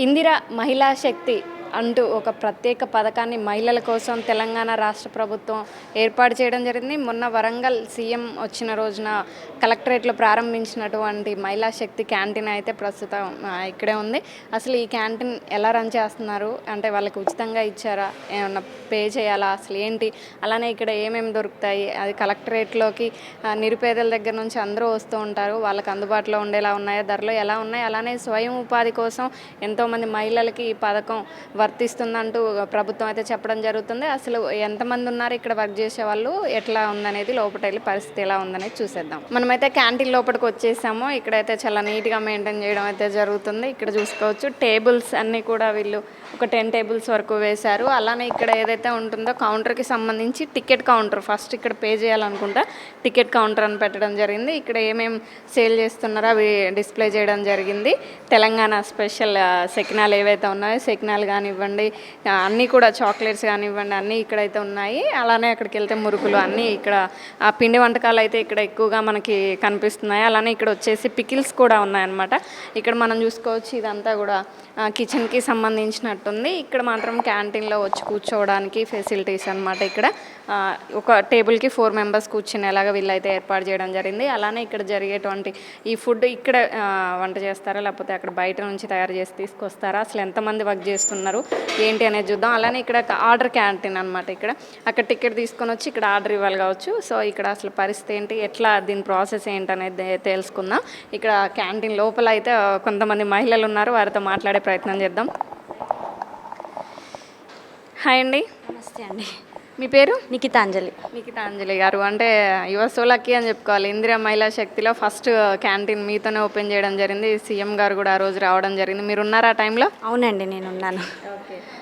ఇందిర మహిళా శక్తి అంటూ ఒక ప్రత్యేక పథకాన్ని మహిళల కోసం తెలంగాణ రాష్ట్ర ప్రభుత్వం ఏర్పాటు చేయడం జరిగింది. మొన్న వరంగల్ సీఎం వచ్చిన రోజున కలెక్టరేట్లో ప్రారంభించినటువంటి మహిళా శక్తి క్యాంటీన్ అయితే ప్రస్తుతం ఇక్కడే ఉంది. అసలు ఈ క్యాంటీన్ ఎలా రన్ చేస్తున్నారు? అంటే వాళ్ళకి ఉచితంగా ఇచ్చారా? ఏమన్నా పే చేయాలా? అసలు ఏంటి? అలానే ఇక్కడ ఏమేమి దొరుకుతాయి? అది కలెక్టరేట్లోకి నిరుపేదల దగ్గర నుంచి అందరూ వస్తూ ఉంటారు. వాళ్ళకి అందుబాటులో ఉండేలా ఉన్నాయా? ధరలు ఎలా ఉన్నాయి? అలానే స్వయం ఉపాధి కోసం ఎంతోమంది మహిళలకి ఈ పథకం వర్తిస్తుందంటూ ప్రభుత్వం అయితే చెప్పడం జరుగుతుంది. అసలు ఎంతమంది ఉన్నారు ఇక్కడ వర్క్ చేసే వాళ్ళు? ఎట్లా ఉందనేది లోపల వెళ్ళి పరిస్థితి ఎలా ఉందనేది చూసేద్దాం. మనమైతే క్యాంటీన్ లోపలికి వచ్చేసాము. ఇక్కడైతే చాలా నీట్గా మెయింటైన్ చేయడం అయితే జరుగుతుంది. ఇక్కడ చూసుకోవచ్చు టేబుల్స్ అన్నీ కూడా వీళ్ళు ఒక టెన్ టేబుల్స్ వరకు వేశారు. అలానే ఇక్కడ ఏదైతే ఉంటుందో కౌంటర్కి సంబంధించి టికెట్ కౌంటర్. ఫస్ట్ ఇక్కడ పే చేయాలనుకుంటా టికెట్ కౌంటర్ అని పెట్టడం జరిగింది. ఇక్కడ ఏమేం సేల్ చేస్తున్నారో అవి డిస్ప్లే చేయడం జరిగింది. తెలంగాణ స్పెషల్ సెకినాలు ఏవైతే ఉన్నాయో సెకినాలు కానీ కానివ్వండి అన్నీ కూడా చాక్లెట్స్ కానివ్వండి అన్నీ ఇక్కడైతే ఉన్నాయి. అలానే అక్కడికి వెళ్తే మురుకులు అన్నీ ఇక్కడ ఆ పిండి వంటకాలు అయితే ఇక్కడ ఎక్కువగా మనకి కనిపిస్తున్నాయి. అలానే ఇక్కడ వచ్చేసి పికిల్స్ కూడా ఉన్నాయన్నమాట. ఇక్కడ మనం చూసుకోవచ్చు ఇదంతా కూడా కిచెన్కి సంబంధించినట్టుంది. ఇక్కడ మాత్రం క్యాంటీన్లో వచ్చి కూర్చోవడానికి ఫెసిలిటీస్ అన్నమాట ఇక్కడ. ఒక టేబుల్కి ఫోర్ మెంబర్స్ కూర్చునేలాగా వీళ్ళైతే ఏర్పాటు చేయడం జరిగింది. అలానే ఇక్కడ జరిగేటువంటి ఈ ఫుడ్ ఇక్కడ వంట చేస్తారా లేకపోతే అక్కడ బయట నుంచి తయారు చేసి తీసుకొస్తారా అసలు ఎంతమంది వర్క్ చేస్తున్నారు ఏంటి అనేది చూద్దాం. అలానే ఇక్కడ ఆర్డర్ క్యాంటీన్ అనమాట ఇక్కడ. అక్కడ టికెట్ తీసుకొని వచ్చి ఇక్కడ ఆర్డర్ ఇవ్వాలి కావచ్చు. సో ఇక్కడ అసలు పరిస్థితి ఏంటి? ఎట్లా దీని ప్రాసెస్ ఏంటి అనేది తెలుసుకుందాం. ఇక్కడ క్యాంటీన్ లోపల అయితే కొంతమంది మహిళలు ఉన్నారు. వారితో మాట్లాడే ప్రయత్నం చేద్దాం. హాయ్ అండి. నమస్తే అండి. మీ పేరు? నిఖితాంజలి. నిఖితాంజలి గారు. అంటే యువర్ సో లక్కీ అని చెప్పుకోవాలి. ఇందిరా మహిళా శక్తిలో ఫస్ట్ క్యాంటీన్ మీతోనే ఓపెన్ చేయడం జరిగింది. సీఎం గారు కూడా ఆ రోజు రావడం జరిగింది. మీరు ఉన్నారా ఆ టైంలో? అవునండి నేను ఉన్నాను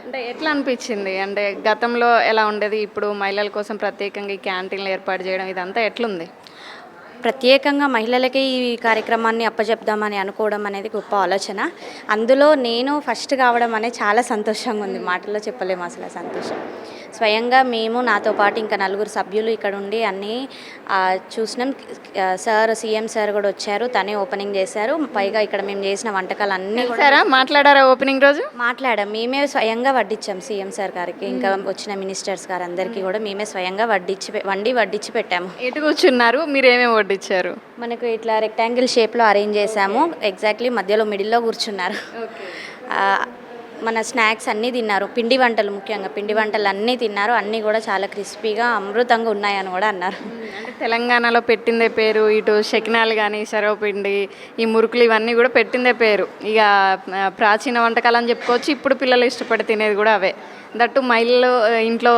అంటే ఎట్లా అనిపించింది? అంటే గతంలో ఎలా ఉండేది? ఇప్పుడు మహిళల కోసం ప్రత్యేకంగా ఈ క్యాంటీన్లు ఏర్పాటు చేయడం ఇదంతా ఎట్లుంది? ప్రత్యేకంగా మహిళలకే ఈ కార్యక్రమాన్ని అప్పచెప్దామని అనుకోవడం అనేది గొప్ప ఆలోచన. అందులో నేను ఫస్ట్ కావడం అనేది చాలా సంతోషంగా ఉంది. మాటల్లో చెప్పలేము అసలు ఆ సంతోషం. స్వయంగా మేము నాతో పాటు ఇంకా నలుగురు సభ్యులు ఇక్కడ ఉండి అన్నీ చూసినాం. సార్ సీఎం సార్ కూడా వచ్చారు. తనే ఓపెనింగ్ చేశారు. పైగా ఇక్కడ మేము చేసిన వంటకాలు అన్నీ కూడా సరే మాట్లాడారా ఓపెనింగ్ రోజు? మాట్లాడాం. మేమే స్వయంగా వడ్డించాం సీఎం సార్ గారికి. ఇంకా వచ్చిన మినిస్టర్స్ గారు అందరికీ కూడా మేమే స్వయంగా వడ్డించి వండి వడ్డించి పెట్టాము. ఎటు కూర్చున్నారు? మీరు ఏమేమి వడ్డించారు? మనకు ఇట్లా రెక్టాంగిల్ షేప్లో అరేంజ్ చేసాము ఎగ్జాక్ట్లీ మధ్యలో మిడిల్లో కూర్చున్నారు. మన స్నాక్స్ అన్నీ తిన్నారు. పిండి వంటలు ముఖ్యంగా. పిండి వంటలు అన్నీ తిన్నారు. అన్నీ కూడా చాలా క్రిస్పీగా అమృతంగా ఉన్నాయని కూడా అన్నారు. తెలంగాణలో పెట్టిందే పేరు ఇటు శకినాలు కానీ సర్వపిండి ఈ మురుకులు ఇవన్నీ కూడా పెట్టిందే పేరు. ఇక ప్రాచీన వంటకాలు అని చెప్పుకోవచ్చు. ఇప్పుడు పిల్లలు ఇష్టపడి తినేది కూడా అవే. దట్టు మైల్లో ఇంట్లో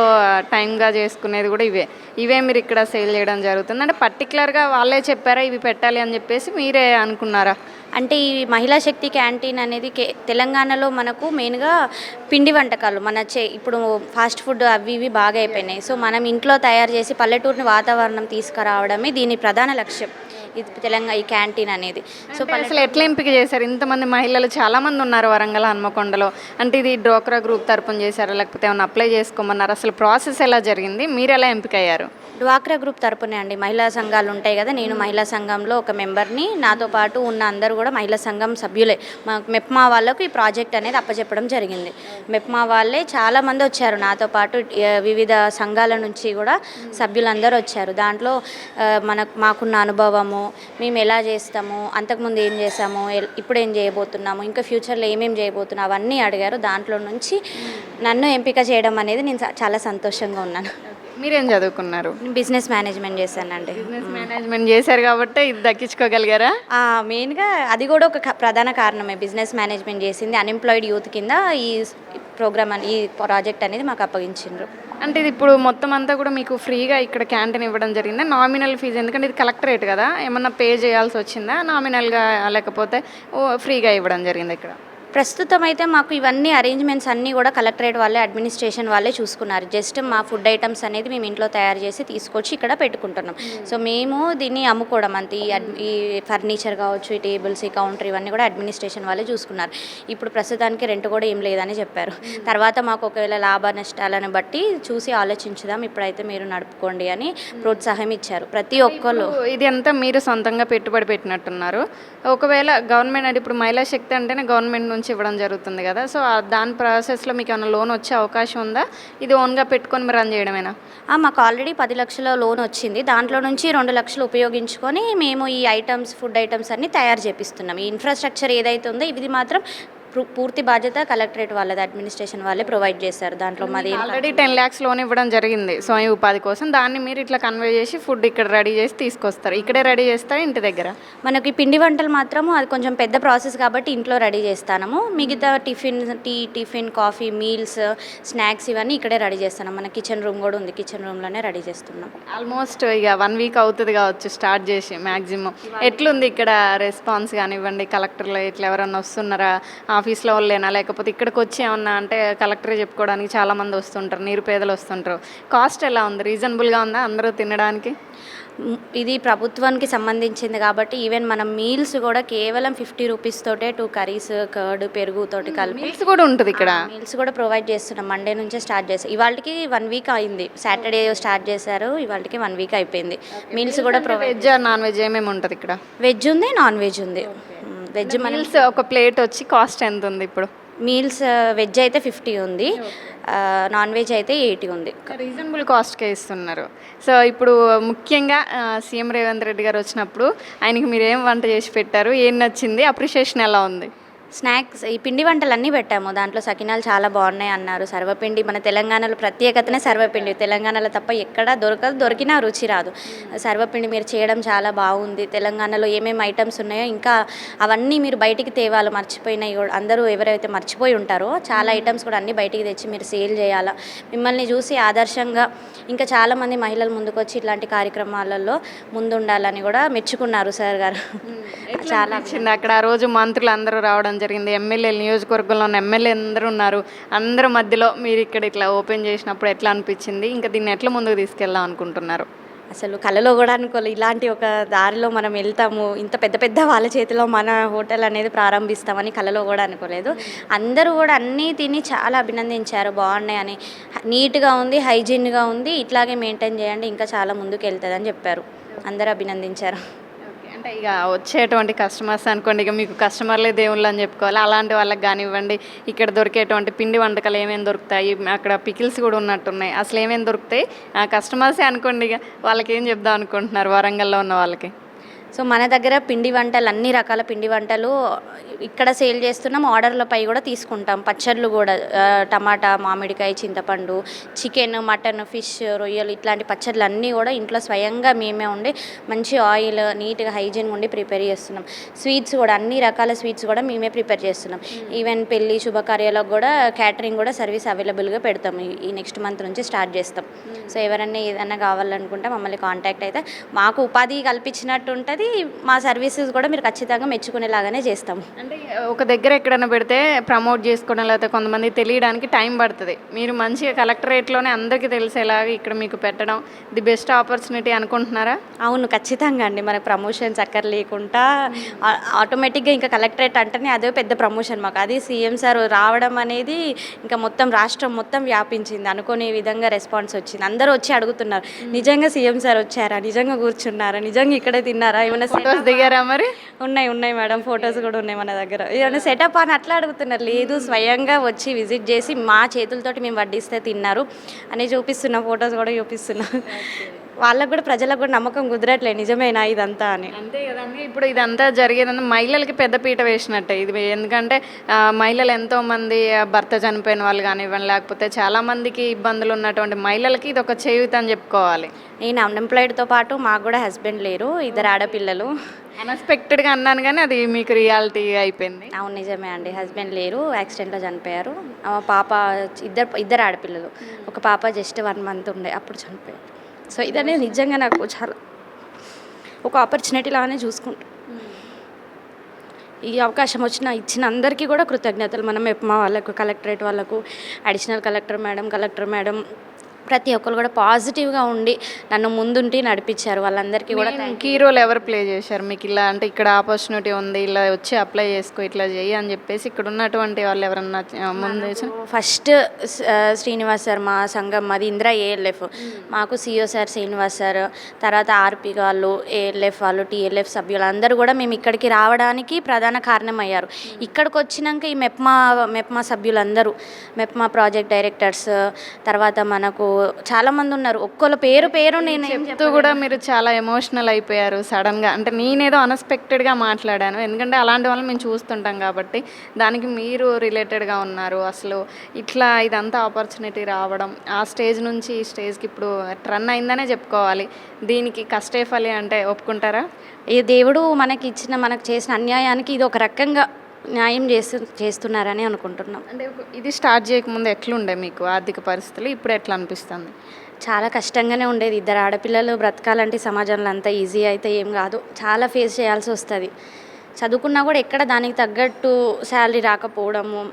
టైంగా చేసుకునేది కూడా ఇవే. ఇవే మీరు ఇక్కడ సేల్ చేయడం జరుగుతుంది. అంటే పర్టికులర్గా వాళ్ళే చెప్పారా ఇవి పెట్టాలి అని చెప్పేసి మీరే అనుకున్నారా? అంటే ఈ మహిళా శక్తి క్యాంటీన్ అనేది కే- తెలంగాణలో మనకు మెయిన్గా పిండి వంటకాలు మన చే ఇప్పుడు ఫాస్ట్ ఫుడ్ అవి ఇవి బాగా అయిపోయినాయి. సో మనం ఇంట్లో తయారు చేసి పల్లెటూరిని వాతావరణం తీసుకురావడమే దీని ప్రధాన లక్ష్యం. ఇది తెలంగాణ ఈ క్యాంటీన్ అనేది. సో అసలు ఎట్లా ఎంపిక చేశారు? ఇంతమంది మహిళలు చాలా మంది ఉన్నారు వరంగల్ హన్మకొండలో. అంటే ఇది డ్రోక్రా గ్రూప్ తరపున చేశారా? లేకపోతే ఏమైనా అప్లై చేసుకోమన్నారు? అసలు ప్రాసెస్ ఎలా జరిగింది? మీరు ఎలా ఎంపిక అయ్యారు? డ్వాక్రా గ్రూప్ తరపునే అండి. మహిళా సంఘాలు ఉంటాయి కదా నేను మహిళా సంఘంలో ఒక మెంబర్ని నాతో పాటు ఉన్న అందరూ కూడా మహిళా సంఘం సభ్యులే. మా మెప్మా వాళ్ళకు ఈ ప్రాజెక్ట్ అనేది అప్పచెప్పడం జరిగింది. మెప్మా వాళ్ళే చాలామంది వచ్చారు. నాతో పాటు వివిధ సంఘాల నుంచి కూడా సభ్యులందరూ వచ్చారు. దాంట్లో మన మనకు మాకున్న అనుభవము మేము ఎలా చేస్తాము అంతకుముందు ఏం చేసాము ఇప్పుడు ఏం చేయబోతున్నాము ఇంకా ఫ్యూచర్లో ఏమేమి చేయబోతున్నాము అవన్నీ అడిగారు. దాంట్లో నుంచి నన్ను ఎంపిక చేయడం అనేది నేను చాలా సంతోషంగా ఉన్నాను. మీరేం చదువుకున్నారు? నేను బిజినెస్ మేనేజ్మెంట్ చేశానండి. బిజినెస్ మేనేజ్మెంట్ చేశారు కాబట్టి ఇది దక్కించుకోగలిగారా? మెయిన్గా అది కూడా ఒక ప్రధాన కారణమే. బిజినెస్ మేనేజ్మెంట్ చేసింది అన్ఎంప్లాయిడ్ యూత్ కింద ఈ ప్రోగ్రామ్ అని ఈ ప్రాజెక్ట్ అనేది మాకు అప్పగించిండ్రు. అంటే ఇది ఇప్పుడు మొత్తం అంతా కూడా మీకు ఫ్రీగా ఇక్కడ క్యాంటీన్ ఇవ్వడం జరిగిందా? నామినల్ ఫీజు ఎందుకంటే ఇది కలెక్టరేట్ కదా ఏమన్నా పే చేయాల్సి వచ్చిందా నామినల్గా లేకపోతే ఫ్రీగా ఇవ్వడం జరిగింది ఇక్కడ? ప్రస్తుతం అయితే మాకు ఇవన్నీ అరేంజ్మెంట్స్ అన్నీ కూడా కలెక్టరేట్ వాళ్ళే అడ్మినిస్ట్రేషన్ వాళ్ళే చూసుకున్నారు. జస్ట్ మా ఫుడ్ ఐటమ్స్ అనేది మేము ఇంట్లో తయారు చేసి తీసుకొచ్చి ఇక్కడ పెట్టుకుంటున్నాం. సో మేము దీన్ని అమ్ముకోవడం అంతే. ఈ ఫర్నిచర్ కావచ్చు ఈ టేబుల్స్ ఈ కౌంటర్ ఇవన్నీ కూడా అడ్మినిస్ట్రేషన్ వాళ్ళే చూసుకున్నారు. ఇప్పుడు ప్రస్తుతానికి రెంట్ కూడా ఏం లేదని చెప్పారు. తర్వాత మాకు ఒకవేళ లాభ నష్టాలను బట్టి చూసి ఆలోచించుదాం ఇప్పుడైతే మీరు నడుపుకోండి అని ప్రోత్సాహం ఇచ్చారు. ప్రతి ఒక్కళ్ళు. ఇప్పుడు ఇది అంతా మీరు సొంతంగా పెట్టుబడి పెట్టినట్టున్నారు? ఒకవేళ గవర్నమెంట్ అంటే ఇప్పుడు మహిళా శక్తి అంటేనే గవర్నమెంట్ నుంచి నుంచి ఇవ్వడం జరుగుతుంది కదా. సో దాని ప్రాసెస్లో మీకు ఏమైనా లోన్ వచ్చే అవకాశం ఉందా? ఇది ఓన్గా పెట్టుకొని మీరు రన్ చేయడమేనా? మాకు ఆల్రెడీ పది లక్షల లోన్ వచ్చింది. దాంట్లో నుంచి రెండు లక్షలు ఉపయోగించుకొని మేము ఈ ఐటమ్స్ ఫుడ్ ఐటమ్స్ అన్ని తయారు చేపిస్తున్నాం. ఈ ఇన్ఫ్రాస్ట్రక్చర్ ఏదైతే ఉందో ఇది మాత్రం పూర్తి బాధ్యత కలెక్టరేట్ వాళ్ళది అడ్మినిస్ట్రేషన్ వాళ్ళే ప్రొవైడ్ చేస్తారు దాంట్లో మాది ఆల్రెడీ టెన్ ల్యాక్స్ లోన్ ఇవ్వడం జరిగింది స్వయం ఉపాధి కోసం. దాన్ని మీరు ఇట్లా కన్వే చేసి ఫుడ్ ఇక్కడ రెడీ చేసి తీసుకొస్తారు. ఇక్కడే రెడీ చేస్తారు ఇంటి దగ్గర? మనకి పిండి వంటలు మాత్రము అది కొంచెం పెద్ద ప్రాసెస్ కాబట్టి ఇంట్లో రెడీ చేస్తాము మిగతా tiffin tea tiffin coffee meals snacks ఇవన్నీ ఇక్కడే రెడీ చేస్తున్నాం మన కిచెన్ రూమ్ కూడా ఉంది. కిచెన్ రూమ్లోనే రెడీ చేస్తున్నాం ఆల్మోస్ట్ ఇక వన్ వీక్ అవుతుంది కావచ్చు స్టార్ట్ చేసి మ్యాక్సిమం ఎట్లుంది ఇక్కడ రెస్పాన్స్ కానివ్వండి కలెక్టర్లో ఇట్లా ఎవరన్నా వస్తున్నారా? ఆఫీస్లో వాళ్ళేనా? లేకపోతే ఇక్కడికి వచ్చి ఏమన్నా అంటే కలెక్టరే చెప్పుకోవడానికి చాలా మంది వస్తుంటారు నిరుపేదలు వస్తుంటారు. కాస్ట్ ఎలా ఉంది? రీజనబుల్గా ఉందా అందరూ తినడానికి? ఇది ప్రభుత్వానికి సంబంధించింది కాబట్టి ఈవెన్ మనం మీల్స్ కూడా కేవలం ఫిఫ్టీ రూపీస్ తోటే టూ కర్రీస్ కర్డ్ పెరుగు తోటి కలిపి మీల్స్ కూడా ఉంటుంది ఇక్కడ. మీల్స్ కూడా ప్రొవైడ్ చేస్తున్నాం. మండే నుంచే స్టార్ట్ చేస్తాం ఇవాళకి వన్ వీక్ అయింది. సాటర్డే స్టార్ట్ చేశారు ఇవాళకి వన్ వీక్ అయిపోయింది. మీల్స్ కూడా ప్రొవైడ్ వెజ్ నాన్ వెజ్ ఏమేమి ఉంటుంది ఇక్కడ? వెజ్ ఉంది నాన్ వెజ్ ఉంది. వెజ్ మీల్స్ ఒక ప్లేట్ వచ్చి కాస్ట్ ఎంత ఉంది ఇప్పుడు? మీల్స్ వెజ్ అయితే ఫిఫ్టీ ఉంది. నాన్ వెజ్ అయితే ఎయిటీ ఉంది. రీజనబుల్ కాస్ట్కే ఇస్తున్నారు. సో ఇప్పుడు ముఖ్యంగా సీఎం రేవంత్ రెడ్డి గారు వచ్చినప్పుడు ఆయనకి మీరు ఏం వంట చేసి పెట్టారు? ఏం నచ్చింది? అప్రిషియేషన్ ఎలా ఉంది? స్నాక్స్ ఈ పిండి వంటలు అన్నీ పెట్టాము. దాంట్లో సకినాలు చాలా బాగున్నాయి అన్నారు. సర్వపిండి మన తెలంగాణలో ప్రత్యేకతనే సర్వపిండి. తెలంగాణలో తప్ప ఎక్కడా దొరకదు దొరికినా రుచి రాదు. సర్వపిండి మీరు చేయడం చాలా బాగుంది. తెలంగాణలో ఏమేమి ఐటమ్స్ ఉన్నాయో ఇంకా అవన్నీ మీరు బయటికి తేవాలి మర్చిపోయినాయి అందరూ ఎవరైతే మర్చిపోయి ఉంటారో చాలా ఐటమ్స్ కూడా అన్నీ బయటికి తెచ్చి మీరు సేల్ చేయాలా. మిమ్మల్ని చూసి ఆదర్శంగా ఇంకా చాలామంది మహిళలు ముందుకొచ్చి ఇట్లాంటి కార్యక్రమాలలో ముందుండాలని కూడా మెచ్చుకున్నారు సార్ గారు. చాలా నచ్చింది అక్కడ ఆ రోజు మంత్రులు అందరూ రావడం జరిగింది. ఎమ్మెల్యేలు నియోజకవర్గంలో ఉన్న ఎమ్మెల్యే అందరూ ఉన్నారు. అందరి మధ్యలో మీరు ఇక్కడ ఇట్లా ఓపెన్ చేసినప్పుడు ఎట్లా అనిపించింది? ఇంకా దీన్ని ఎట్లా ముందుకు తీసుకెళ్దాం అనుకుంటున్నారు? అసలు కళలో కూడా అనుకోలే. ఇలాంటి ఒక దారిలో మనం వెళ్తాము. ఇంత పెద్ద పెద్ద వాళ్ళ చేతిలో మన హోటల్ అనేది ప్రారంభిస్తామని కళలో కూడా అనుకోలేదు. అందరూ కూడా అన్నీ తిని చాలా అభినందించారు. బాగున్నాయి అని. నీట్గా ఉంది హైజీన్గా ఉంది. ఇట్లాగే మెయింటైన్ చేయండి. ఇంకా చాలా ముందుకు వెళ్తుంది అని చెప్పారు. అందరూ అభినందించారు. అంటే ఇక వచ్చేటువంటి కస్టమర్స్ అనుకోండి ఇక మీకు కస్టమర్లే దేవుళ్ళు అని చెప్పుకోవాలి. అలాంటి వాళ్ళకి కానివ్వండి ఇక్కడ దొరికేటువంటి పిండి వంటకాలు ఏమేమి దొరుకుతాయి అక్కడ పికిల్స్ కూడా ఉన్నట్టున్నాయి. అసలు ఏమేమి దొరుకుతాయి? కస్టమర్సే అనుకోండి ఇక వాళ్ళకి ఏం చెప్దాం అనుకుంటున్నారు వరంగల్లో ఉన్న వాళ్ళకి? సో మన దగ్గర పిండి వంటలు అన్ని రకాల పిండి వంటలు ఇక్కడ సేల్ చేస్తున్నాం. ఆర్డర్లపై కూడా తీసుకుంటాం. పచ్చళ్ళు కూడా టమాటా మామిడికాయ చింతపండు చికెన్ మటన్ ఫిష్ రొయ్యలు ఇట్లాంటి పచ్చళ్ళు అన్నీ కూడా ఇంట్లో స్వయంగా మేమే ఉండి మంచి ఆయిల్ నీట్గా హైజీన్ ఉండి ప్రిపేర్ చేస్తున్నాం. స్వీట్స్ కూడా అన్ని రకాల స్వీట్స్ కూడా మేమే ప్రిపేర్ చేస్తున్నాం. ఈవెన్ పెళ్ళి శుభకార్యాలకు కూడా క్యాటరింగ్ కూడా సర్వీస్ అవైలబుల్గా పెడతాం. ఈ- నెక్స్ట్ మంత్ నుంచి స్టార్ట్ చేస్తాం. సో ఎవరైనా ఏదైనా కావాలనుకుంటే మమ్మల్ని కాంటాక్ట్ అయితే మాకు ఉపాధి కల్పించినట్టు ఉంటుంది. మా సర్వీసెస్ కూడా మీరు ఖచ్చితంగా మెచ్చుకునేలాగానే చేస్తాము అంటే ఒక దగ్గర ఎక్కడైనా పెడితే ప్రమోట్ చేసుకోవడం లేకపోతే కొంతమంది తెలియడానికి టైం పడుతుంది. మీరు మంచిగా కలెక్టరేట్లోనే అందరికీ తెలిసేలాగా ఇక్కడ మీకు పెట్టడం ది బెస్ట్ ఆపర్చునిటీ అనుకుంటున్నారా? అవును ఖచ్చితంగా అండి. మనకు ప్రమోషన్స్ అక్కర్ లేకుండా ఆటోమేటిక్గా ఇంకా కలెక్టరేట్ అంటేనే అదే పెద్ద ప్రమోషన్ మాకు. అది సీఎం సార్ రావడం అనేది ఇంకా మొత్తం రాష్ట్రం మొత్తం వ్యాపించింది. అనుకునే విధంగా రెస్పాన్స్ వచ్చింది. అందరూ వచ్చి అడుగుతున్నారు నిజంగా సీఎం సార్ వచ్చారా? నిజంగా కూర్చున్నారా? నిజంగా ఇక్కడే తిన్నారా? ఏమైనా ఫొటోస్ దిగారా మరి? ఉన్నాయి ఉన్నాయి మేడం ఫొటోస్ కూడా ఉన్నాయి మన దగ్గర. ఏమైనా సెటప్ అని అట్లా అడుగుతున్నారు. లేదు స్వయంగా వచ్చి విజిట్ చేసి మా చేతులతోటి మేము వడ్డిస్తే తిన్నారు. అని చూపిస్తున్నా ఫొటోస్ కూడా చూపిస్తున్నా. వాళ్ళకు కూడా ప్రజలకు కూడా నమ్మకం కుదరట్లే నిజమేనా ఇదంతా అని. అంతే కదండి. ఇప్పుడు ఇదంతా జరిగేదంతా మహిళలకి పెద్ద పీట వేసినట్టే. ఇది ఎందుకంటే మహిళలు ఎంతో మంది ఆ, భర్త చనిపోయిన వాళ్ళు కానివ్వండి లేకపోతే చాలా మందికి ఇబ్బందులు ఉన్నటువంటి మహిళలకి ఇది ఒక చేయూత అని చెప్పుకోవాలి. నేను అన్ఎంప్లాయిడ్తో పాటు మాకు కూడా హస్బెండ్ లేరు ఇద్దరు ఆడపిల్లలు. అన్ఎక్స్పెక్టెడ్గా అన్నాను కానీ అది మీకు రియాలిటీ అయిపోయింది. అవును నిజమే అండి. హస్బెండ్ లేరు యాక్సిడెంట్లో చనిపోయారు. ఆ పాప ఇద్దరు ఇద్దరు ఆడపిల్లలు. ఒక పాప జస్ట్ వన్ మంత్ ఉండే అప్పుడు చనిపోయారు. సో ఇదనేది నిజంగా నాకు చాలా ఒక ఆపర్చునిటీ లాగానే చూసుకుంటాం. ఈ అవకాశం వచ్చిన ఇచ్చిన అందరికీ కూడా కృతజ్ఞతలు. మనం మా వాళ్ళకు కలెక్టరేట్ వాళ్ళకు additional collector madam collector madam ప్రతి ఒక్కరు కూడా పాజిటివ్గా ఉండి నన్ను ముందుండి నడిపించారు. వాళ్ళందరికీ కూడా కీ రోల్ ఎవరు ప్లే చేశారు? మీకు ఇలా అంటే ఇక్కడ ఆపర్చునిటీ ఉంది ఇలా వచ్చి అప్లై చేసుకో ఇట్లా చేయి అని చెప్పేసి ఇక్కడ ఉన్నటువంటి వాళ్ళు ఎవరన్నా ముందు ఫస్ట్ శ్రీనివాస్ సార్ మా సంఘం మాది ఇందిరా ఏఎల్ఎఫ్ మాకు సిఓ సార్ శ్రీనివాస్ సార్ తర్వాత ఆర్పి వాళ్ళు ఏఎల్ఎఫ్ వాళ్ళు టీఎల్ఎఫ్ సభ్యులు అందరూ కూడా మేము ఇక్కడికి రావడానికి ప్రధాన కారణం అయ్యారు ఇక్కడికి వచ్చినాక ఈ మెప్మా మెప్మా సభ్యులందరూ మెప్మా ప్రాజెక్ట్ డైరెక్టర్స్ తర్వాత మనకు చాలామంది ఉన్నారు. ఒక్కొక్క పేరు పేరు నేను చెప్తూ కూడా మీరు చాలా ఎమోషనల్ అయిపోయారు సడన్గా అంటే నేనేదో అన్ఎక్స్పెక్టెడ్గా మాట్లాడాను. ఎందుకంటే అలాంటి వాళ్ళని మేము చూస్తుంటాం కాబట్టి దానికి మీరు రిలేటెడ్గా ఉన్నారు. అసలు ఇట్లా ఇదంతా ఆపర్చునిటీ రావడం ఆ స్టేజ్ నుంచి ఈ స్టేజ్కి ఇప్పుడు రన్ అయిందనే చెప్పుకోవాలి. దీనికి కష్టే ఫలి అంటే ఒప్పుకుంటారా? ఈ దేవుడు మనకి ఇచ్చిన మనకు చేసిన అన్యాయానికి ఇది ఒక రకంగా న్యాయం చేస్తు చేస్తున్నారని అనుకుంటున్నాం. అంటే ఇది స్టార్ట్ చేయకముందు ఎట్లుండే మీకు ఆర్థిక పరిస్థితులు? ఇప్పుడు ఎట్లా అనిపిస్తుంది? చాలా కష్టంగానే ఉండేది. ఇద్దరు ఆడపిల్లలు బ్రతకాలంటే సమాజంలో అంత ఈజీ అయితే ఏం కాదు. చాలా ఫేస్ చేయాల్సి వస్తుంది. చదువుకున్నా కూడా ఎక్కడ దానికి తగ్గట్టు శాలరీ రాకపోవడము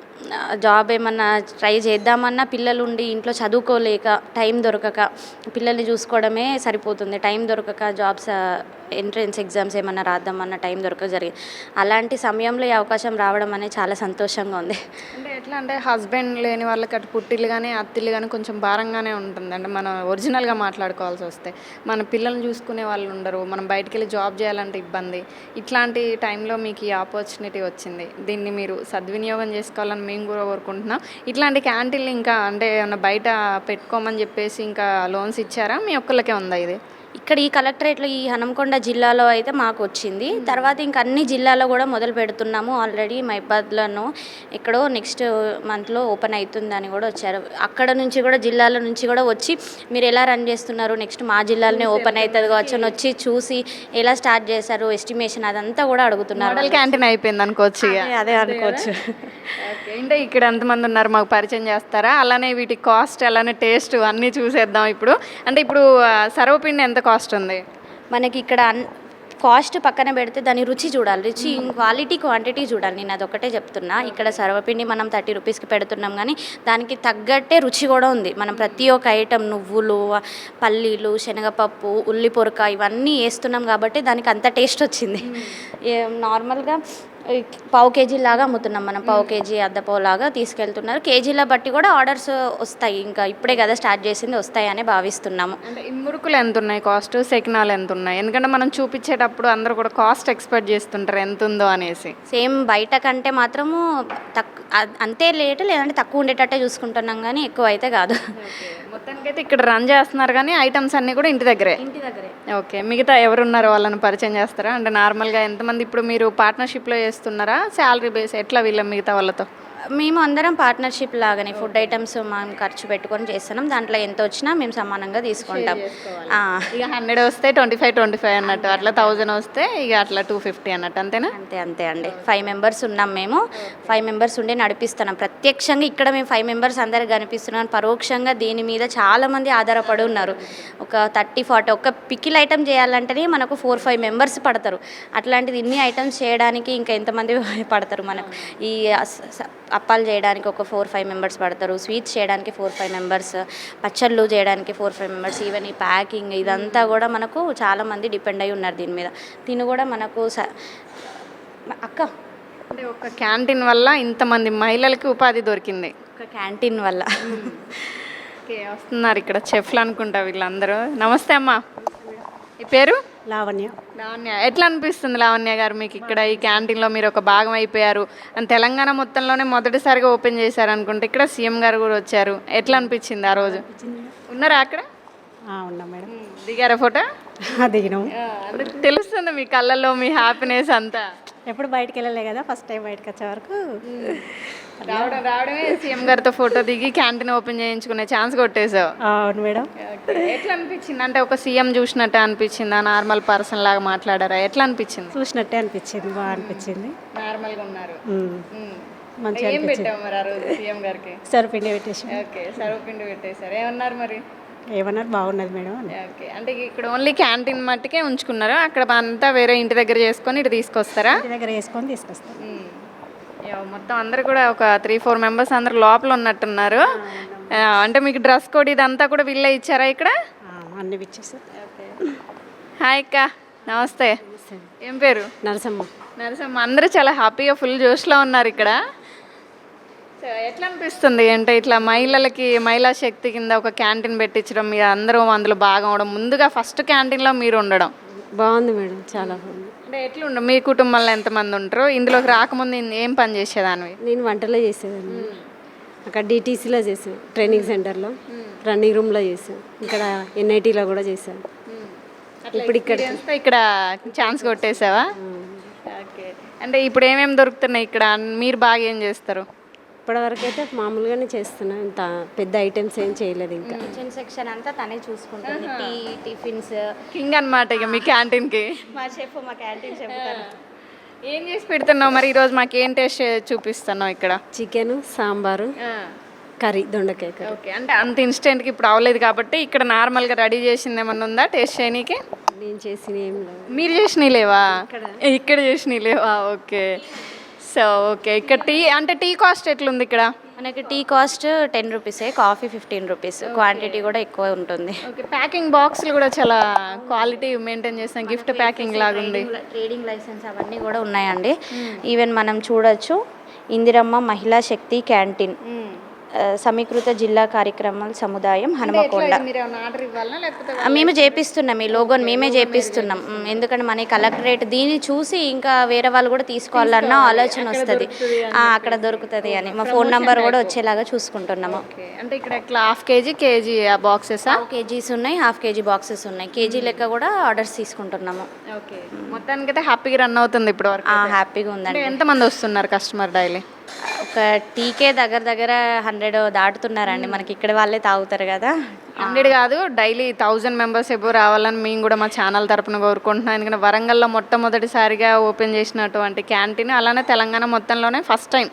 జాబ్ ఏమన్నా ట్రై చేద్దామన్నా పిల్లలు ఉండి ఇంట్లో చదువుకోలేక టైం దొరకక పిల్లల్ని చూసుకోవడమే సరిపోతుంది. టైం దొరకక జాబ్స్ ఎంట్రన్స్ ఎగ్జామ్స్ ఏమన్నా రాద్దామన్న టైం దొరకక జరిగింది అలాంటి సమయంలో ఈ అవకాశం రావడం అనేది చాలా సంతోషంగా ఉంది. అంటే ఎట్లా అంటే హస్బెండ్ లేని వాళ్ళకి అటు పుట్టిల్లు కానీ అత్తిల్లు కానీ కొంచెం భారంగానే ఉంటుంది అంటే మనం ఒరిజినల్గా మాట్లాడుకోవాల్సి వస్తే మన పిల్లల్ని చూసుకునే వాళ్ళు ఉండరు. మనం బయటికి వెళ్ళి జాబ్ చేయాలంటే ఇబ్బంది. ఇట్లాంటి టైంలో మీకు ఈ ఆపర్చునిటీ వచ్చింది. దీన్ని మీరు సద్వినియోగం చేసుకోవాలని మేము కూడా కోరుకుంటున్నాం. ఇట్లాంటి క్యాంటీన్లు ఇంకా అంటే ఏమన్నా బయట పెట్టుకోమని చెప్పేసి ఇంకా లోన్స్ ఇచ్చారా? మీ ఒక్కళ్ళకే ఉందా ఇది? ఇక్కడ ఈ కలెక్టరేట్లో ఈ హనంకొండ జిల్లాలో అయితే మాకు వచ్చింది. తర్వాత ఇంకా అన్ని జిల్లాలో కూడా మొదలు పెడుతున్నాము. ఆల్రెడీ మైబాద్లోను ఎక్కడో నెక్స్ట్ మంత్లో ఓపెన్ అవుతుందని కూడా వచ్చారు. అక్కడ నుంచి కూడా జిల్లాల నుంచి కూడా వచ్చి మీరు ఎలా రన్ చేస్తున్నారు? నెక్స్ట్ మా జిల్లాలోనే ఓపెన్ అవుతుంది కావచ్చు అని వచ్చి చూసి ఎలా స్టార్ట్ చేశారు? ఎస్టిమేషన్ అదంతా కూడా అడుగుతున్నారు. క్యాంటీన్ అయిపోయింది అనుకోవచ్చు అదే- అనుకోవచ్చు. అంటే ఇక్కడ ఎంతమంది ఉన్నారు? మాకు పరిచయం చేస్తారా? అలానే వీటి కాస్ట్ అలానే టేస్ట్ అన్నీ చూసేద్దాం ఇప్పుడు. అంటే ఇప్పుడు సర్వపిండి ఎంత కాస్ట్ ఉంది. మనకి ఇక్కడ అన్ కాస్ట్ పక్కన పెడితే దాని రుచి చూడాలి. రుచి క్వాలిటీ క్వాంటిటీ చూడాలి. నేను అదొకటే చెప్తున్నా. ఇక్కడ సర్వపిండి మనం థర్టీ రూపీస్కి పెడుతున్నాం కానీ దానికి తగ్గట్టే రుచి కూడా ఉంది. మనం ప్రతి ఒక్క ఐటెం నువ్వులు పల్లీలు శనగపప్పు ఉల్లి పొరక ఇవన్నీ వేస్తున్నాం కాబట్టి దానికి అంత టేస్ట్ వచ్చింది. నార్మల్గా పావు కేజీ లాగా అమ్ముతున్నాం మనం పావు కేజీ అద్దపావు లాగా తీసుకెళ్తున్నారు. కేజీల బట్టి కూడా ఆర్డర్స్ వస్తాయి. ఇంకా ఇప్పుడే కదా స్టార్ట్ చేసింది వస్తాయని భావిస్తున్నాము. అంటే ఈ మురుకులు ఎంత ఉన్నాయి కాస్ట్ సెకినాలు ఎంత ఉన్నాయి ఎందుకంటే మనం చూపించేటప్పుడు అందరూ కూడా కాస్ట్ ఎక్స్పెక్ట్ చేస్తుంటారు ఎంత ఉందో అనేసి. సేమ్ బయట కంటే మాత్రము తక్కు అ- అంతే లేట్ లేదంటే తక్కువ ఉండేటట్టే చూసుకుంటున్నాం కానీ ఎక్కువ అయితే కాదు మొత్తానికైతే ఇక్కడ రన్ చేస్తున్నారు కానీ ఐటమ్స్ అన్నీ కూడా ఇంటి దగ్గరే. ఇంటి దగ్గరే. ఓకే మిగతా ఎవరున్నారో వాళ్ళని పరిచయం చేస్తారా? అంటే నార్మల్గా ఎంతమంది ఇప్పుడు మీరు పార్ట్నర్షిప్లో చేస్తున్నారా? శాలరీ బేస్ ఎట్లా వీళ్ళ మిగతా వాళ్ళతో? మేము అందరం పార్ట్నర్షిప్ లాగానే ఫుడ్ ఐటమ్స్ మనం ఖర్చు పెట్టుకొని చేస్తున్నాం. దాంట్లో ఎంత వచ్చినా మేము సమానంగా తీసుకుంటాం. ఇక హండ్రెడ్ వస్తే ట్వంటీ ఫైవ్ ట్వంటీ ఫైవ్ అన్నట్టు. అట్లా థౌజండ్ వస్తే ఇక అట్లా టూ ఫిఫ్టీ అన్నట్టు. అంతేనా? అంతే అంతే అండి. ఫైవ్ మెంబర్స్ ఉన్నాం మేము. ఫైవ్ మెంబర్స్ ఉండి నడిపిస్తున్నాం. ప్రత్యక్షంగా ఇక్కడ మేము ఫైవ్ మెంబర్స్ అందరికి కనిపిస్తున్నాం. పరోక్షంగా దీని మీద చాలా మంది ఆధారపడి ఉన్నారు. ఒక థర్టీ ఫార్టీ ఒక పికిల్ ఐటమ్ చేయాలంటేనే మనకు ఫోర్ ఫైవ్ మెంబర్స్ పడతారు. అట్లాంటిది ఇన్ని ఐటమ్స్ చేయడానికి ఇంకా ఎంతమంది పడతారు మనకు? ఈ అప్పాలు చేయడానికి ఒక ఫోర్ ఫైవ్ మెంబర్స్ పడతారు స్వీట్స్ చేయడానికి ఫోర్ ఫైవ్ మెంబర్స్ పచ్చళ్ళు చేయడానికి ఫోర్ ఫైవ్ మెంబర్స్ ఈవెన్ ఈ ప్యాకింగ్ ఇదంతా కూడా మనకు చాలామంది డిపెండ్ అయి ఉన్నారు దీని మీద. దీని కూడా మనకు స- అక్క? అంటే ఒక క్యాంటీన్ వల్ల ఇంతమంది మహిళలకి ఉపాధి దొరికింది. ఒక క్యాంటీన్ వల్ల. ఓకే వస్తున్నారు ఇక్కడ చెఫ్లు అనుకుంటా వీళ్ళందరూ. నమస్తే అమ్మా. ఈ పేరు? లావణ్య. లావణ్య ఎట్లా అనిపిస్తుంది లావణ్య గారు మీకు ఇక్కడ ఈ క్యాంటీన్లో మీరు ఒక భాగం అయిపోయారు? అండ్ తెలంగాణ మొత్తంలోనే మొదటిసారిగా ఓపెన్ చేశారు అనుకుంటే ఇక్కడ సీఎం గారు కూడా వచ్చారు. ఎట్లా అనిపించింది ఆ రోజు? ఉన్నారా అక్కడ? ఉన్నాం మేడం. దిగారా ఫోటో? దిగినాం. తెలుస్తుంది మీ కళ్ళల్లో మీ హ్యాపీనెస్ అంతా. ఎప్పుడు బయటికి వెళ్ళలే కదా ఫస్ట్ టైం బయటకు వచ్చే వరకు. రావడం రావడమే. సీఎం గారితో ఫోటో దిగి క్యాంటీన్ ఓపెన్ చేయించుకునే ఛాన్స్ కొట్టేశావు. అవును మేడం. ఎట్లా అనిపించింది? అంటే ఒక సీఎం చూసినట్టే అనిపించిందా? నార్మల్ పర్సన్ లాగా మాట్లాడారా? ఎట్లా అనిపించింది? చూసినట్టే అనిపించింది. బాగా అనిపించింది. నార్మల్గా ఉన్నారు. మంచిగా ఏం పెట్టావు మరి ఆ రోజు సీఎం గారికి? సరిపిండి పెట్టేసి. ఓకే. సర్వపిండి పెట్టేశారు. ఏమన్నారు మరి? ఏమన్నారు? బాగున్నది మేడం ఓకే. అంటే ఇక్కడ ఓన్లీ క్యాంటీన్ మట్టుకే ఉంచుకున్నారు? అక్కడ అంతా వేరే ఇంటి దగ్గర చేసుకొని ఇటు తీసుకొస్తారా? ఇంటి దగ్గర వేసుకొని తీసుకొస్తాం. ఉమ్. యా, మొత్తం అందరు కూడా ఒక త్రీ ఫోర్ మెంబర్స్ అందరు లోపల ఉన్నట్టున్నారు. అంటే మీకు డ్రెస్ కోడ్ ఇదంతా కూడా వీళ్ళే ఇచ్చారా ఇక్కడ? అన్ని ఇచ్చేసారు హాయ్ అక్క నమస్తే. ఏం పేరు? నరసమ్మ. నరసమ్మ అందరూ చాలా హ్యాపీగా ఫుల్ జోష్లో ఉన్నారు ఇక్కడ. సో ఎట్లా అనిపిస్తుంది అంటే ఇట్లా మహిళలకి మహిళా శక్తి కింద ఒక క్యాంటీన్ పెట్టించడం మీరు అందరూ అందులో భాగం అవడం ముందుగా ఫస్ట్ క్యాంటీన్లో మీరు ఉండడం. బాగుంది మేడం చాలా బాగుంది. అంటే ఎట్లుండ? మీ కుటుంబంలో ఎంతమంది ఉంటారు? ఇందులోకి రాకముందు ఏం పని చేసేదానివి? నేను వంటలో చేసేదాన్ని. అక్కడ డిటీసీలో చేసాను ట్రైనింగ్ సెంటర్లో. రన్నింగ్ రూమ్లో చేసాను ఇక్కడ ఎన్ఐటీలో కూడా చేశాను ఇప్పుడు ఇక్కడ ఇక్కడ ఛాన్స్ కొట్టేసావా ఓకే. అంటే ఇప్పుడు ఏమేమి దొరుకుతున్నాయి ఇక్కడ? మీరు బాగా ఏం చేస్తారు? ఇప్పటివరకు అయితే మామూలుగానే చేస్తున్నాను ఇంత పెద్ద ఐటమ్స్ ఏం చేయలేదు ఇంకా. కిచెన్ సెక్షన్ అంతా తనే చూసుకుంటుంది. Tea tiffins. కింగ్ అన్నమాట ఇక మీ క్యాంటీన్కి. మా షెఫ్ మా క్యాంటీన్ చెప్తాను ఏం చేసి పెడుతున్నావు మరి ఈరోజు? మాకు ఏం టేస్ట్ చూపిస్తున్నావు ఇక్కడ? చికెన్ సాంబారు కర్రీ దొండకాయ కర్రీ. ఓకే. అంటే అంత ఇన్స్టెంట్కి ఇప్పుడు అవ్వలేదు కాబట్టి ఇక్కడ నార్మల్గా రెడీ చేసింది ఏమన్నా ఉందా టేస్ట్ చేయనీకి? నేను చేసిన ఏం లేదు మీరు చేసినవి లేవా? ఇక్కడ చేసినవి లేవా? ఓకే. So okay. ఇక్కడ టీ అంటే టీ కాస్ట్ ఎట్లుంది ఇక్కడ? మనకి టీ కాస్ట్ టెన్ రూపీసే కాఫీ ఫిఫ్టీన్ రూపీస్. క్వాంటిటీ కూడా ఎక్కువ ఉంటుంది. ఓకే. ప్యాకింగ్ బాక్స్లు కూడా చాలా క్వాలిటీ మెయింటైన్ చేస్తాం గిఫ్ట్ ప్యాకింగ్ లాగా ఉంది ట్రేడింగ్ లైసెన్స్ అవన్నీ కూడా ఉన్నాయండి. ఈవెన్ మనం చూడొచ్చు ఇందిరమ్మ మహిళా శక్తి క్యాంటీన్. సమీకృత జిల్లా కార్యక్రమాల సముదాయం హనుమకొండ. మేము చేపిస్తున్నాం ఈ లోగోని మేమే చేపిస్తున్నాం. ఎందుకంటే మన కలెక్టరేట్ దీన్ని చూసి ఇంకా వేరే వాళ్ళు కూడా తీసుకోవాలన్న ఆలోచన వస్తుంది. అక్కడ దొరుకుతుంది అని. మా ఫోన్ నంబర్ కూడా వచ్చేలాగా చూసుకుంటున్నాము. అంటే ఇక్కడ హాఫ్ కేజీ కేజీ బాక్సెసా హాఫ్ కేజీస్ ఉన్నాయి హాఫ్ కేజీ బాక్సెస్ ఉన్నాయి. కేజీ లెక్క కూడా ఆర్డర్స్ తీసుకుంటున్నాము. ఓకే. మొత్తానికైతే హ్యాపీగా రన్ అవుతుంది ఇప్పుడు హ్యాపీగా ఉందండి. ఎంతమంది వస్తున్నారు కస్టమర్ డైలీ? ఒక టీకే దగ్గర దగ్గర హండ్రెడ్ దాటుతున్నారండి. మనకి ఇక్కడ వాళ్ళే తాగుతారు కదా. హండ్రెడ్ కాదు డైలీ థౌజండ్ మెంబర్స్ ఎప్పుడు రావాలని మేము కూడా మా ఛానల్ తరపున కోరుకుంటున్నాం. ఎందుకంటే వరంగల్లో మొట్టమొదటిసారిగా ఓపెన్ చేసినటువంటి క్యాంటీన్ అలానే తెలంగాణ మొత్తంలోనే ఫస్ట్ టైం.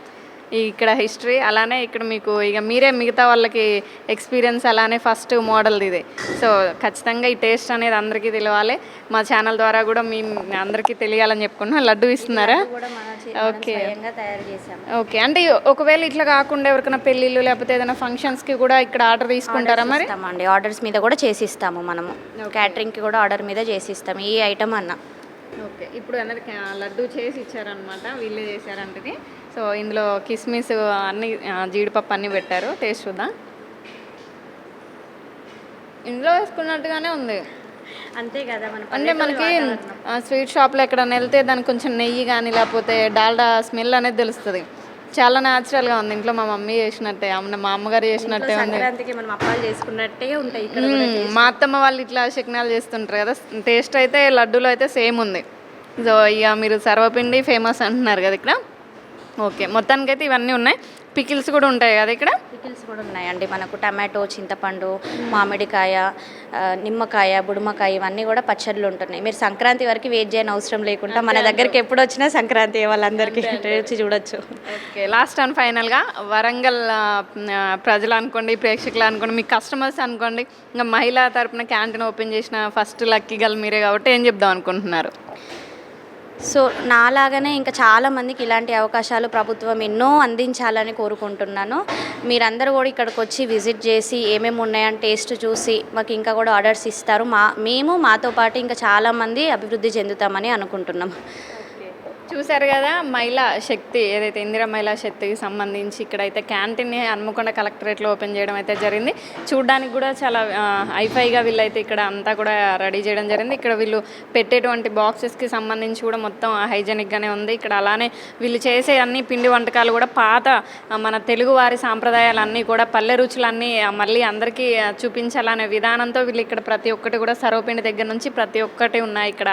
ఇక్కడ హిస్టరీ అలానే ఇక్కడ మీకు ఇక మీరే మిగతా వాళ్ళకి ఎక్స్పీరియన్స్ అలానే ఫస్ట్ మోడల్ ఇది. సో ఖచ్చితంగా ఈ టేస్ట్ అనేది అందరికీ తెలియాలి మా ఛానల్ ద్వారా కూడా మీ అందరికీ తెలియాలని చెప్పుకుంటున్నాం లడ్డు ఇస్తున్నారా? ఓకే ఓకే అంటే ఒకవేళ ఇట్లా కాకుండా ఎవరికైనా పెళ్ళిళ్ళు లేకపోతే ఏదైనా ఫంక్షన్స్కి కూడా ఇక్కడ ఆర్డర్ తీసుకుంటారా మరి? ఆర్డర్స్ మీద కూడా చేసిస్తాము మనము. క్యాటరింగ్కి కూడా ఆర్డర్ మీద చేసిస్తాము. ఈ ఐటమ్ అన్న. ఓకే. ఇప్పుడు అనేది కా- లడ్డు చేసి ఇచ్చారనమాట వీళ్ళే చేశారంటది. సో ఇందులో కిస్మిస్ అన్ని జీడిపప్పు అన్నీ పెట్టారు. టేస్ట్ చూద్దాం. ఇందులో వేసుకున్నట్టుగానే ఉంది. అంతే కదా మన అంటే మనకి స్వీట్ షాప్లో ఎక్కడైనా వెళ్తే దానికి కొంచెం నెయ్యి కానీ లేకపోతే డాల్డా స్మెల్ అనేది తెలుస్తుంది. చాలా న్యాచురల్గా ఉంది. ఇంట్లో మా మమ్మీ చేసినట్టే అమ్మ మా అమ్మగారు చేసినట్టే ఉంది. సంక్రాంతికి మనం అప్పాలు చేసుకున్నట్టే ఉంటాయి. ఇక్కడ. మా అత్తమ్మ వాళ్ళు ఇట్లా శక్నాలు చేస్తుంటారు కదా టేస్ట్ అయితే లడ్డూలో అయితే సేమ్ ఉంది. సో ఇక మీరు సర్వపిండి ఫేమస్ అంటున్నారు కదా ఇక్కడ. ఓకే మొత్తానికైతే ఇవన్నీ ఉన్నాయి. పికిల్స్ కూడా ఉంటాయి కదా ఇక్కడ? పికిల్స్ కూడా ఉన్నాయండి. మనకు టమాటో చింతపండు మామిడికాయ నిమ్మకాయ బుడుమకాయ ఇవన్నీ కూడా పచ్చళ్ళు ఉంటున్నాయి. మీరు సంక్రాంతి వరకు వెయిట్ చేయని అవసరం లేకుండా మన దగ్గరికి ఎప్పుడు వచ్చినా సంక్రాంతి వాళ్ళందరికీ రుచి చూడొచ్చు. ఓకే లాస్ట్ అండ్ ఫైనల్గా వరంగల్ ప్రజలు అనుకోండి ప్రేక్షకులు అనుకోండి మీ కస్టమర్స్ అనుకోండి ఇంకా మహిళా తరపున క్యాంటీన్ ఓపెన్ చేసిన ఫస్ట్ లక్కీ గల్ మీరే కాబట్టి ఏం చెప్దాం అనుకుంటున్నారు? సో నాలాగానే ఇంకా చాలామందికి ఇలాంటి అవకాశాలు ప్రభుత్వం ఎన్నో అందించాలని కోరుకుంటున్నాను. మీరందరూ కూడా ఇక్కడికి వచ్చి విజిట్ చేసి ఏమేమి ఉన్నాయని టేస్ట్ చూసి మాకు ఇంకా కూడా ఆర్డర్స్ ఇస్తారు. మా మేము మాతో పాటు ఇంకా చాలామంది అభివృద్ధి చెందుతామని అనుకుంటున్నాం. చూశారు కదా మహిళా శక్తి ఏదైతే ఇందిరా మహిళా శక్తికి సంబంధించి ఇక్కడైతే క్యాంటీన్ని హన్మకొండ కలెక్టరేట్లో ఓపెన్ చేయడం అయితే జరిగింది. చూడడానికి కూడా చాలా హైఫైగా వీళ్ళైతే ఇక్కడ అంతా కూడా రెడీ చేయడం జరిగింది. ఇక్కడ వీళ్ళు పెట్టేటువంటి బాక్సెస్కి సంబంధించి కూడా మొత్తం హైజెనిక్గానే ఉంది. ఇక్కడ అలానే వీళ్ళు చేసే అన్ని పిండి వంటకాలు కూడా పాత మన తెలుగువారి సాంప్రదాయాలన్నీ కూడా పల్లె రుచులన్నీ మళ్ళీ అందరికీ చూపించాలనే విధానంతో వీళ్ళు ఇక్కడ ప్రతి ఒక్కటి కూడా సర్వపిండి దగ్గర నుంచి ప్రతి ఒక్కటి ఉన్నాయి ఇక్కడ.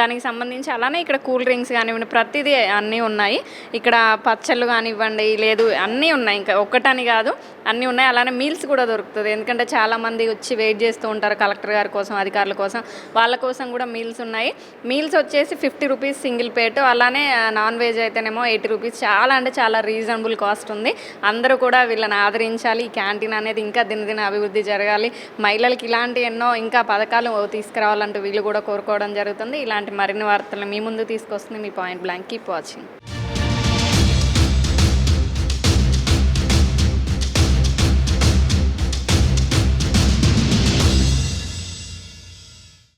దానికి సంబంధించి అలానే ఇక్కడ కూల్ డ్రింక్స్ కానివ్వండి ప్రతిదీ అన్నీ ఉన్నాయి. ఇక్కడ పచ్చళ్ళు కానివ్వండి లేదు అన్నీ ఉన్నాయి. ఇంకా ఒక్కటని కాదు అన్నీ ఉన్నాయి. అలానే మీల్స్ కూడా దొరుకుతుంది. ఎందుకంటే చాలామంది వచ్చి వెయిట్ చేస్తూ ఉంటారు కలెక్టర్ గారి కోసం అధికారుల కోసం. వాళ్ళ కోసం కూడా మీల్స్ ఉన్నాయి. మీల్స్ వచ్చేసి ఫిఫ్టీ రూపీస్ సింగిల్ ప్లేట్ అలానే నాన్ వెజ్ అయితేనేమో ఎయిటీ రూపీస్ చాలా అంటే చాలా రీజనబుల్ కాస్ట్ ఉంది. అందరూ కూడా వీళ్ళని ఆదరించాలి. ఈ క్యాంటీన్ అనేది ఇంకా దినదిన అభివృద్ధి జరగాలి. మహిళలకి ఇలాంటి ఎన్నో ఇంకా పథకాలు తీసుకురావాలంటూ వీళ్ళు కూడా కోరుకోవడం జరుగుతుంది. ఇలాంటి మరిన్ని వార్తలు మీ ముందు తీసుకొస్తుంది మీ పాయింట్. মাইন্ড ব্ল্যাঙ্ক পো আছি।